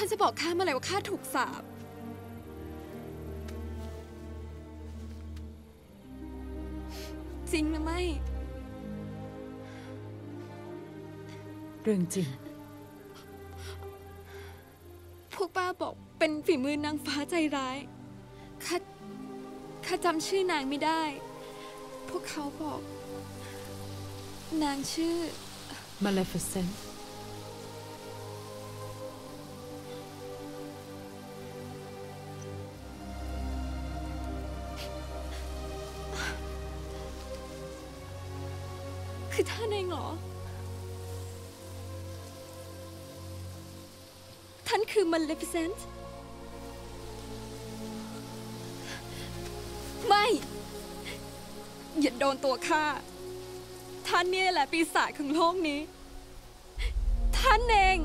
ท่านจะบอกข้าเมื่อไหร่ว่าข้าถูกสาปจริงหรือไม่ เรื่องจริง พวกป้าบอกเป็นฝีมือนางฟ้าใจร้าย ข้า ข้าจำชื่อนางไม่ได้ พวกเขาบอก นางชื่อ Maleficent คือท่านเองเหรอ ท่านคือมันเลฟิเซนต์ไม่ อย่าโดนตัวข้า ท่านเนี่ยแหละปีศาจของโลกนี้ ท่านเอง